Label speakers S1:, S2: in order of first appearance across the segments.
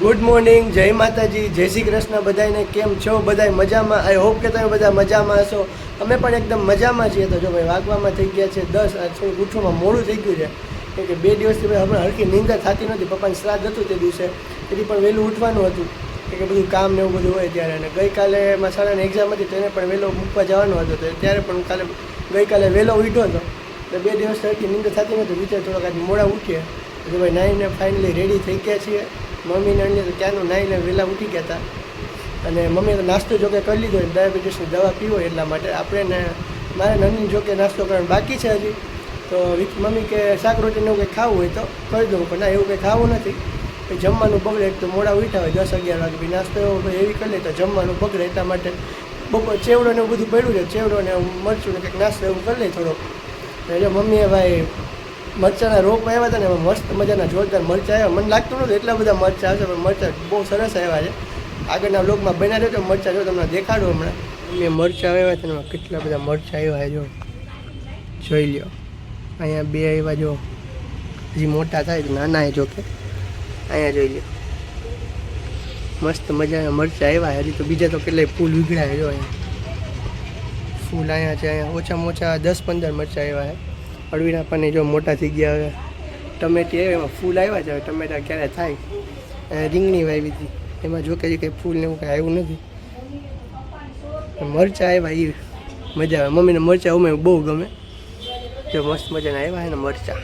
S1: Good morning જય માતાજી, જય શ્રી કૃષ્ણ. બધાને કેમ છો? બધા મજામાં? આઈ હોપ કે તમે બધા મજામાં હશો. અમે પણ એકદમ મજામાં છીએ. તો જો ભાઈ વાગવામાં થઈ ગયા છે દસ, આ થોડુંક ઉઠવામાં મોડું થઈ ગયું છે. કેમ કે બે દિવસથી ભાઈ હમણાં હરખી નિંદર થતી નથી પપ્પાને શ્રાદ્ધ હતું તે દિવસે. તેથી પણ વહેલું ઉઠવાનું હતું. કે કે બધું કામ ને એવું બધું હોય ત્યારે. અને ગઈકાલે મારા એક્ઝામ હતી તેને પણ વહેલો મૂકવા જવાનો હતો. ત્યારે પણ હું કાલે, ગઈકાલે વહેલો ઉઠ્યો હતો. તો બે દિવસ હરખી નિંદર થતી નથી વિચાર થોડોક આજે મોડા ઉઠીએ. તો ભાઈ નાઈને ફાઇનલી રેડી થઈ ગયા છીએ. મમ્મીને અન્ય તો ક્યાંનું નાઈને વહેલા ઉઠી ગયા હતા. અને મમ્મીએ તો નાસ્તો જોકે કરી લીધો ડાયાબિટીસની દવા પીવો એટલા માટે. આપણે ને મારે નંદીને જોકે નાસ્તો કરવાનો બાકી છે હજી. તો મમ્મી કે શાક રોટીને એવું કંઈ ખાવું હોય તો કરી દઉં, પણ ના, એવું કંઈ ખાવું નથી. જમવાનું બગડે તો મોડા ઉઠ્યા હોય, દસ અગિયાર વાગે બી નાસ્તો એવો એવી કરી લે તો જમવાનું બગડે એટલા માટે. બપોર ચેવડો ને બધું પડ્યું છે, ચેવડો ને મરચું ને કંઈક નાસ્તો એવું કરી લે થોડોક. એટલે મમ્મીએ ભાઈ મરચાના રોપ આવ્યા હતા ને એમાં મસ્ત મજાના જોરદાર મરચાં આવ્યા. મને લાગતું નહોતું એટલા બધા મરચાં આવશે પણ મરચાં બહુ સરસ આવ્યા છે. આગળના બ્લોગમાં બન્યા રહ્યો તો મરચાં જો તમને દેખાડો હમણાં. મેં મરચાં આવ્યા ને એમાં કેટલા બધા મરચાં આવ્યા જો. જોઈ લ્યો. અહીંયા બે આવ્યા, જો. હજી મોટા થાય નાના જો કે. અહીંયા જોઈ લ્યો. મસ્ત મજાના મરચાં આવ્યા હજી તો બીજા તો કેટલાય ફૂલ વિગડાય જો અહીંયા. ફૂલ અહીંયા છે, અહીંયા ઓછામાં ઓછા દસ પંદર મરચાં આવ્યા છે. અળવીના પાને જો મોટા થઈ ગયા હવે. ટમેટી આવ્યા એમાં ફૂલ આવ્યા છે હવે. ટમેટા ક્યારે થાય? રીંગણી વાવી હતી. એમાં જો કે કંઈ ફૂલ ને એવું કંઈ આવ્યું નથી. મરચાં આવ્યા એ મજા આવે. મમ્મીને મરચાં ઉમે બહુ ગમે. જો મસ્ત મજાના આવ્યા છે ને મરચાં.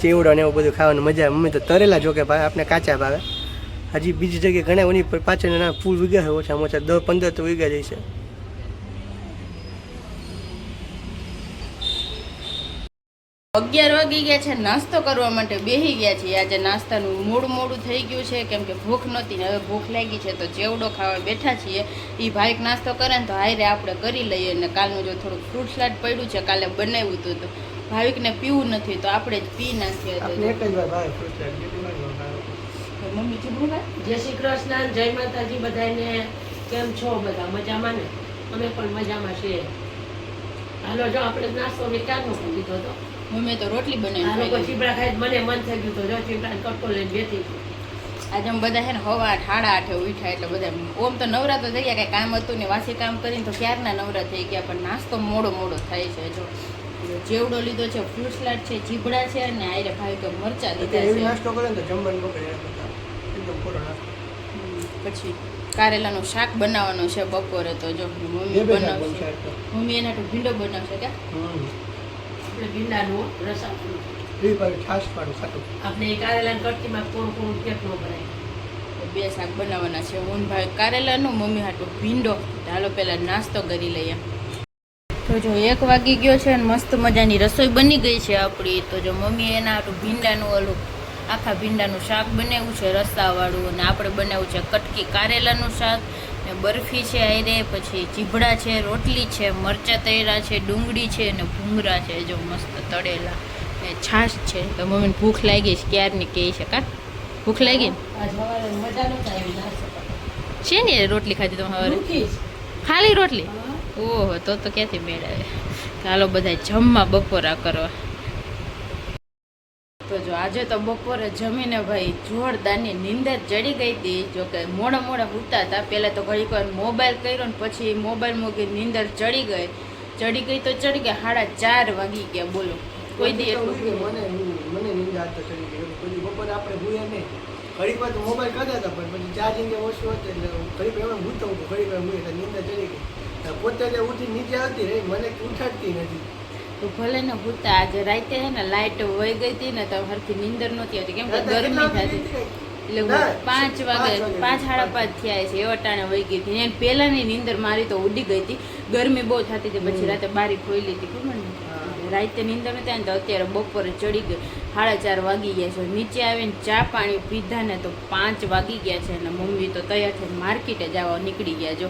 S1: ચેવડો ને એવું બધું ખાવાનું મજા આવે. મમ્મી તો તરેલા જો કે ભાવે આપણે કાચા ભાવે. હજી બીજી જગ્યાએ ઘણા એની પાછળ ફૂલ વીગ્યા છે ઓછામાં ઓછા દસ પંદર તો વીઘા જઈશે
S2: અગિયાર વાગી ગયા છે નાસ્તો કરવા માટે બેસી ગયા છીએ. આજે નાસ્તાનું મોડું મોડું થઈ ગયું છે કેમ કે ભૂખ નહોતી ને હવે ભૂખ લાગી છે તો ચેવડો ખાવા બેઠા છીએ. એ ભાઈક નાસ્તો કરે ને તો હારે આપણે કરી લઈએ ને કાલનું જો થોડુંક ફ્રૂટ સલાડ પડ્યું છે કાલે બનાવ્યું હતું તો ભાવિકને પીવું નથી તો આપણે જ પી નાખીએ. મમ્મી
S3: જય શ્રી કૃષ્ણ જય માતાજી બધાને કેમ છો બધા? મજામાં ને? અમે પણ મજામાં છીએ. હાલો જો આપણે નાસ્તો મેં ક્યારનો લીધો હતો
S2: મમ્મીએ તો રોટલી બનાવી
S3: લોકો ચીપડા ખાઈ મને મન થઈ ગયું તો જો ચીબડા કટકો લઈને બેઠી
S2: આજે અમે બધા છે ને હવા આઠ સાડા આઠે ઉઠ્યા એટલે બધા ઓમ તો નવરા તો થઈ ગયા કઈ કામ હતું ને વાસી કામ કરીને તો ક્યારના નવરા થઈ ગયા પણ નાસ્તો મોડો મોડો થાય છે જો જેવડો લીધો છે ફ્રૂટ સલાડ છે જીબડા છે અને આયરે ભાઈ તો મરચા લીધા છે.
S1: નાસ્તો કરે તો જમવાનું એકદમ ખોટો
S2: પછી કારેલાનું શાક બનાવવાનું છે બપોરે તો જો મમ્મી બનાવશે. મમ્મી એના તો ભીંડો બનાવશે કે?
S1: ખાટું.
S3: આપણે કારેલાની કટકીમાં કોણ કોણ
S2: બે શાક બનાવવાના છે. હું ને ભાઈ કારેલાનું મમ્મી હાટું ભીંડો. તો હાલો પહેલાં નાસ્તો કરી લઈએ. તો જો એક વાગી ગયો છે ને મસ્ત મજાની રસોઈ બની ગઈ છે આપણી તો જો મમ્મી એના હાટું ભીંડાનું ઓલું આખા ભીંડાનું શાક બનાવ્યું છે રસાવાળું. અને આપણે બનાવ્યું છે કટકી કારેલાનું શાક. બરફી છે આયરે પછી ચીભડા છે રોટલી છે મરચાં તળેલા છે ડુંગળી છે અને ભૂંગરા છે જો મસ્ત તળેલા. ને છાશ છે. તો મમ્મીને ભૂખ લાગી છે ક્યારની કહી છે કા? ભૂખ લાગી. છે ને રોટલી ખાધી તમે સવારે? ખાલી રોટલી? ઓહો તો તો ક્યાંથી મેળવે? ચાલો બધા જમવા બપોરા કરવા આજે તો બપોરે જમીને ભાઈ જોરદારની નીંદર ચડી ગઈ હતી. જો કે મોડા મોડા ઉઠતા હતા. પહેલાં તો ઘડીક વાર મોબાઈલ કર્યો ને પછી મોબાઈલ મૂકી નીંદર ચડી ગઈ. ચડી ગઈ તો ચડી ગઈ. સાડા ચાર વાગી ગયા, બોલો. કોઈ દી
S1: મને મને નીંદર તો ચડી ગઈ. પછી બપોરે આપણે ભૂયા નહીં. ઘડીક તો મોબાઈલ કરતા હતા, પણ પછી ચાર્જિંગ ઓછું હતું એટલે ઘડીક એમ ભૂતો ઘડીક વાર ભૂયા એટલે નિંદા ચડી ગઈ. પોતે ઉઠી નીચે આવતી રહી. મને ઉઠાડતી નથી.
S2: તો ભલે ને ભૂતા આજે રાતે હે ને લાઇટ વહી ગઈ હતી ને તો હરથી નીંદર નહોતી આવતી. કેમ કે ગરમી થતી. એટલે પાંચ વાગે
S1: પાંચ.
S2: સાડા પાંચ થયા છે એવા ટાણે વહી ગઈ હતી. એને પહેલાંની નીંદર મારી તો ઉડી ગઈ હતી. ગરમી બહુ થતી હતી. પછી રાતે બારી ખોલી હતી ખબર ને રાતે નીંદર નથી આવી તો અત્યારે બપોરે ચડી ગઈ. સાડા ચાર વાગી ગયા છે. નીચે આવીને ચા પાણી પીધા ને તો પાંચ વાગી ગયા છે. અને મમ્મી તો તૈયાર થઈને માર્કેટે જવા નીકળી ગયા જો.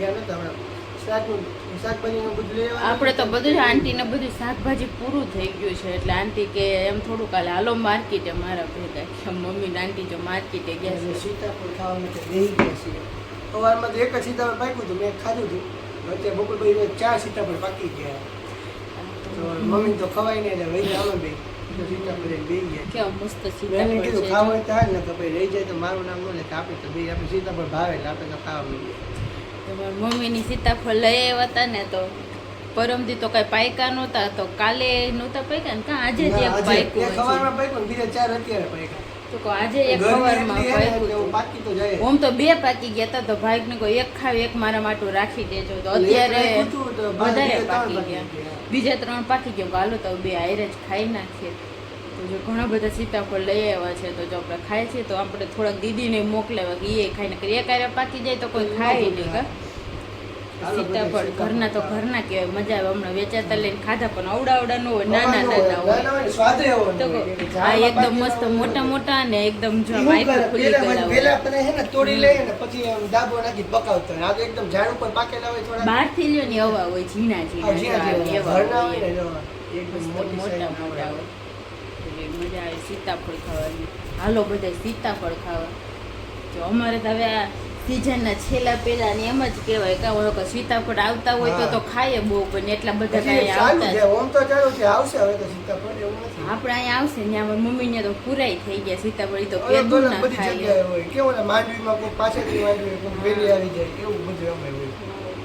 S1: ગયા
S2: આપણે તો બધું જ આંટીને બધું શાકભાજી પૂરું થઈ ગયું છે એટલે આંટી કે એમ થોડું કાલે હાલો માર્કેટે મારા ભેગા. કે મમ્મી ને આંટી જો માર્કેટે ગયા છે.
S1: સીતાફળ ખાવા માટે લઈ ગયા છે સવારમાં તો એક જ સીતાફળ પાક્યું હતું મેં ખાધું હતું. વચ્ચે પછી ચાર સીતાફળ પાકી ગયા. તો મમ્મી તો ખવાય નહીં એટલે વહી અમે સીતાફળ કીધું ખાવું હોય તો હાલ ને તો ભાઈ રહી જાય તો મારું નામ નો લે કે તો ભાઈ આપણે સીતાફળ ભાવે એટલે આપણે તો ખાવા મળીએ
S2: તમારી મમ્મીની સીતાફળ લઈ આવ્યા હતા ને તો પરમદી તો કઈ પાયકા નહોતા તો કાલે નહોતા પાયકા ને? કાં આજે જ એક પાયકું
S1: ને બીજા ચાર અત્યારે પાયકા.
S2: તો આજે એક પાયકું. ઓમ તો બે પાકી ગયા હતા તો ભાઈ ને કોઈ એક ખાવી એક મારા માટે રાખી દેજો. તો અત્યારે વધારે પાકી ગયા. બીજા ત્રણ પાકી ગયા. હાલો તો બે આયરે જ ખાઈ નાખીએ. તો જો ઘણા બધા સીતાફળ લઈ આવ્યા છે તો જો આપણે ખાય છે તો આપણે થોડાક દીદીને મોકલાવ્યા કે એ ખાઈને કરી એક પાકી જાય તો કોઈ ખાય નહીં કા સીતાફળ ઘરના તો. ઘરના કહેવાય મજા આવે. હમણાં વેચાતા લઈને ખાધા પણ અવડા અવડા ન હોય નાના
S1: નાના હોય,
S2: તો આ એકદમ મસ્ત મોટા મોટા અને એકદમ જો
S1: ઈ ખુલી
S2: ગયેલા
S1: પેલા આપણે હે ને તોડી લઈ અને પછી આમ નાખી પકાવતો. આ તો એકદમ ઝાડ ઉપર પાકેલા હોય થોડા
S2: બહારથી લ્યો ની હવા હોય ઝીણા ઝીણા
S1: ઘરના હોય. ને એકદમ મોટા
S2: મોટા
S1: હોય.
S2: મજા આવે સીતાફળ ખાવાની. હાલો બધા સીતાફળ ખાવા. જો અમારે તો હવે આ સિઝનના છેલ્લા પહેલા ને એમ જ કહેવાય કે ઓળો કે સીતાફળ આવતા હોય તો તો ખાઈએ બહુ પણ એટલા બધા કાંઈ આવતા
S1: ઓમ તો ચાલુ છે આવશે હવે તો સીતાફળ એવું નથી.
S2: આપણે અહીંયા આવશે ને અમારી મમ્મીને તો પૂરાઈ થઈ ગયા સીતાફળ તો પેદું ના ખાય
S1: કેવું માંડવીમાં કોઈ પાછળથી માંડવી કોઈ વહેલી આવી જાય એવું બધું અમે હોય.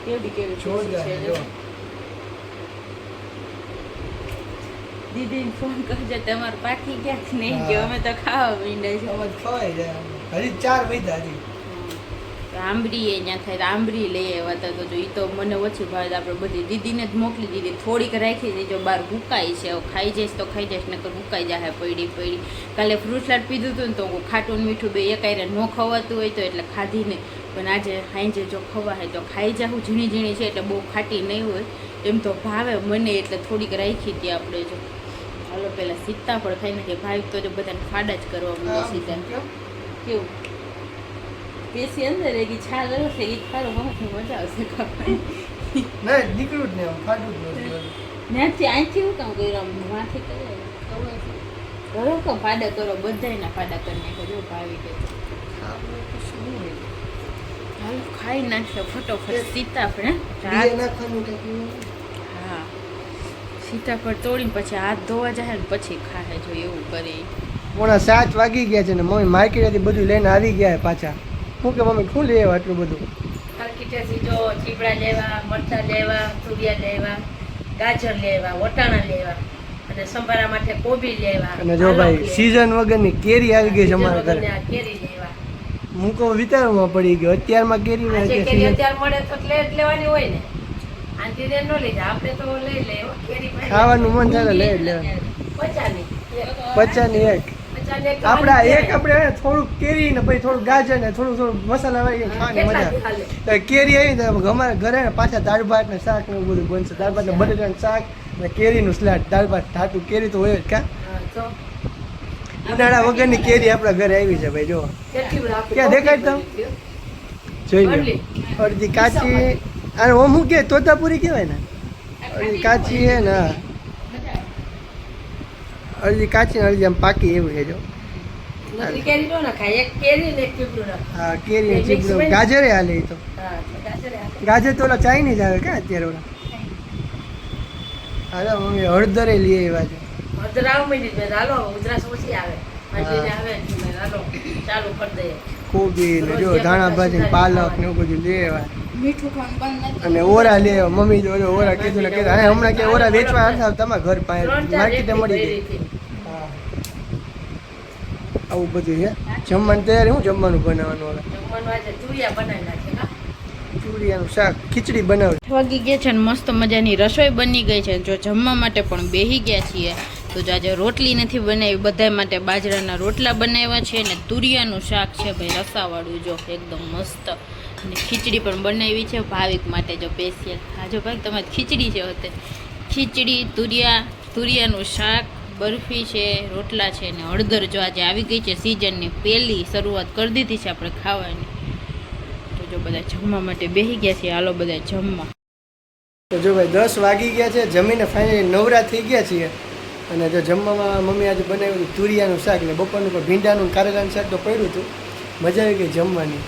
S2: કેવડી કેવી
S1: જોરદાર
S2: ખુશી છે
S1: જો.
S2: જો. દીદીને ફોન કરજો તમારે પાકી ગયા કે નહીં. કે અમે તો ખાવા માંડ્યા છે
S1: અમે ખવાય જાય હજી ચાર વૈધા હજી.
S2: આંબરી એ ત્યાં થાય આંબરી લઈ આવ્યા હતા તો જો એ તો મને ઓછી ભાવે આપણે બધી દીદીને જ મોકલી દીધી. થોડીક રાખી દીધી બહાર ભૂકાય છે. ખાઈ જઈશ તો ખાઈ જઈશ નકર ભૂકાઈ જાય પડી પડી. કાલે ફ્રૂટ સલાડ પીધું હતું ને તો હું ખાટું મીઠું બે એકાયરે ન ખવાતું હોય તો એટલે ખાધી નહીં. પણ આજે હાંજે જો ખવાય તો ખાઈ જાઉં ઝીણી ઝીણી છે એટલે બહુ ખાટી નહીં હોય. એમ તો ભાવે મને એટલે થોડીક રાખી હતી આપણે જો. હાલો પહેલાં સીતાફળ ખાઈ નાખીએ ભાઈ તો જો બધાને ફાડા જ કરવા મળે સીધા કેવું? પેસી અંદર ગઈ છાલ હશે એ ખારો બહુ મજા આવશે ખાવાની.
S1: ના નીકળ્યું જ નહીં ફાટું જ નહોતું.
S2: ત્યાંથી અહીંથી હું કામ કર્યું? માથે કરે કરો કામ ફાડા કરો બધાયના ફાડા કરી નાખો જો ભાવી કે
S1: હોય?
S2: ખાઈ નાખશો ફટોફટ સીતાફળ
S1: નાખવાનું
S2: સીતાફળ તોડીને પછી હાથ ધોવા જાય ને પછી ખાહે જો એવું કરે.
S1: પોણા સાત વાગી ગયા છે ને મમ્મી માર્કેટેથી બધું લઈને આવી ગયા છે પાછા. હું કે મમ્મી શું લેવા આટલું બધું?
S3: માર્કેટેથી જો ચીપડા લેવા મરચા લેવા તુરિયા લેવા ગાજર લેવા વટાણા લેવા અને સંભારા માટે કોબી લેવા.
S1: અને જો ભાઈ સીઝન વગર વગરની કેરી આવી ગઈ છે અમારા ઘરે.
S3: કેરી લેવા.
S1: હું કહું વિચારમાં પડી ગયો અત્યારમાં કેરી
S3: અત્યારે મળે તો લેવાની હોય ને. આંટી ન લઈ જાય આપણે તો લઈ લે. કેરી
S1: ખાવાનું મન થાય લઈ લેવાનું.
S3: પચાસની
S1: એક.
S3: આપડા એક.
S1: આપણે ને થોડુંક કેરી ને પછી થોડુંક ગાજર ને થોડું થોડું મસાલા વાળી ખાવાની મજા. કેરી આવી ને તો ઘરે પાછા દાળ ભાત ને શાક ને બધું બનશે. દાળ ભાત ને બટેટાનું શાક ને કેરીનું સ્લાટ દાળ ભાત ઠાટું કેરી તો હોય જ કા. ઉનાળા વગરની કેરી આપણા ઘરે આવી છે ભાઈ જો. ક્યાં દેખાય
S3: તમ
S1: જોઈ લો. અડધી કાચી અને ઓમ હું કે તોતાપુરી કહેવાય ને? કાચી હે ને. અડધી કાચી ને અડધી આમ પાકી એવું છે જો. હા કેરી ને? ગાજરે હાલે તો.
S3: ગાજર
S1: તો ઓલા ચાઇનીઝ આવે કે અત્યારે ઓલા? હાલો મમ્મી હળદરે લઈ આવ્યા છે.
S3: હળદર હાલો ઉધરાસ ઓછી આવે.
S1: કોબી ને જો ધાણા ભાજી પાલક ને એવું બધું લેવા
S2: મીઠું ખાવાનું બંધ નથી
S1: અને ઓરા લે મમ્મી જો ઓરા કીધું ને કીધું અને હમણાં કે ઓરા વેચવા આવતા તમારા ઘર પાસે માર્કેટે મળી ગઈ. આવું બધું છે. જમવાનું તૈયાર હું જમવાનું બનાવવાનું હવે?
S3: જમવાનું આજે તુરિયા બનાવી નાખે
S1: ચૂરિયાનું શાક ખીચડી બનાવી
S2: વાગી ગયા છે ને મસ્ત મજાની રસોઈ બની ગઈ છે. જો જમવા માટે પણ બેહી ગયા છીએ તો જો આજે રોટલી નથી બનાવી બધા માટે બાજરાના રોટલા બનાવ્યા છે ને તુરિયાનું શાક છે. ભાઈ રસાવાળું જો એકદમ મસ્ત. અને ખીચડી પણ બનાવી છે ભાવિક માટે જો સ્પેશિયલ હા, જો ભાઈ, તમારે ખીચડી છે હોતે. ખીચડી, તુરિયા, તુરિયાનું શાક, બરફી છે, રોટલા છે ને હળદર જો આજે આવી ગઈ છે સિઝનની પહેલી શરૂઆત કરી દીધી છે આપણે ખાવાની. તો જો બધા જમવા માટે બેસી ગયા છે હાલો બધા જમવા.
S1: તો જો ભાઈ દસ વાગી ગયા છે, જમીને ફાઇનલી નવરા થઈ ગયા છીએ. અને જો જમવામાં મમ્મી આજે બનાવ્યું તુરિયાનું શાક ને બપોરનું પણ ભીંડાનું કારેલાનું શાક તો પડ્યું હતું. મજા આવી ગઈ જમવાની.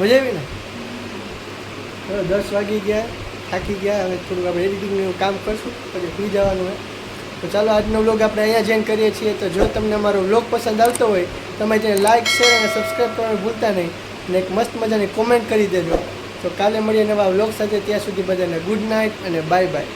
S1: મજા આવી ને? દસ વાગી ગયા, થાકી ગયા, હવે થોડુંક આપણે એડિટિંગનું કામ કરશું, પછી સુઈ જવાનું હોય. તો ચાલો, આજનો વ્લોગ આપણે અહીંયા જઈને કરીએ છીએ. તો જો તમને અમારો વ્લોગ પસંદ આવતો હોય તમે તેને લાઇક શેર અને સબસ્ક્રાઈબ કરવાનું ભૂલતા નહીં. અને એક મસ્ત મજાની કોમેન્ટ કરી દેજો. તો કાલે મળીએ નવા વ્લોગ સાથે. ત્યાં સુધી બધાને ગુડ નાઇટ અને બાય બાય